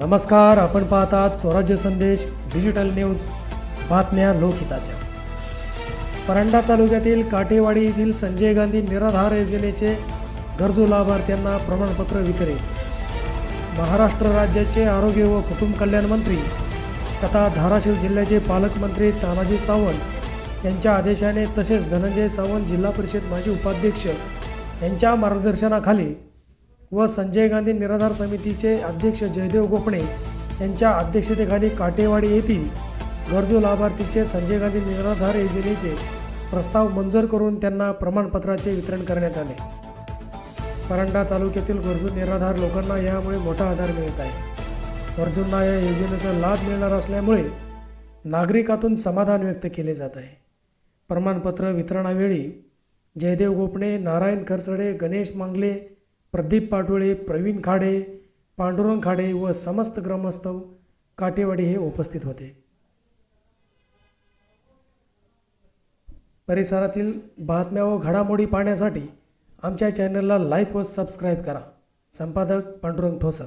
नमस्कार आपण पाहतात स्वराज्य संदेश डिजिटल न्यूज बातम्या लोकहिताच्या. परंडा तालुक्यातील काटेवाडी येथील संजय गांधी निराधार योजनेचे गरजू लाभार्थ्यांना प्रमाणपत्र वितरित. महाराष्ट्र राज्याचे आरोग्य व कुटुंब कल्याण मंत्री तथा धाराशिव जिल्ह्याचे पालकमंत्री तानाजी सावंत यांच्या आदेशाने तसेच धनंजय सावंत जिल्हा परिषद माजी उपाध्यक्ष यांच्या मार्गदर्शनाखाली व संजय गांधी निराधार समितीचे अध्यक्ष जयदेव गोपणे यांच्या अध्यक्षतेखाली काटेवाडी येथील गरजू लाभार्थीचे संजय गांधी निराधार योजनेचे प्रस्ताव मंजूर करून त्यांना प्रमाणपत्राचे वितरण करण्यात आले. परंडा तालुक्यातील गरजू निराधार लोकांना यामुळे मोठा आधार मिळत आहे. गरजूंना या योजनेचा लाभ मिळणार असल्यामुळे नागरिकातून समाधान व्यक्त केले जात आहे. प्रमाणपत्र वितरणावेळी जयदेव गोपणे नारायण खरसडे गणेश मांगले प्रदीप पाटोळे प्रवीण खाडे पांडुरंग खाडे व समस्त ग्रामस्थ काटेवाडी हे उपस्थित होते. परिसरातील बातम्या व घडामोडी पाहण्यासाठी आमच्या चॅनलला लाईक व सबस्क्राईब करा. संपादक पांडुरंग ठोसर.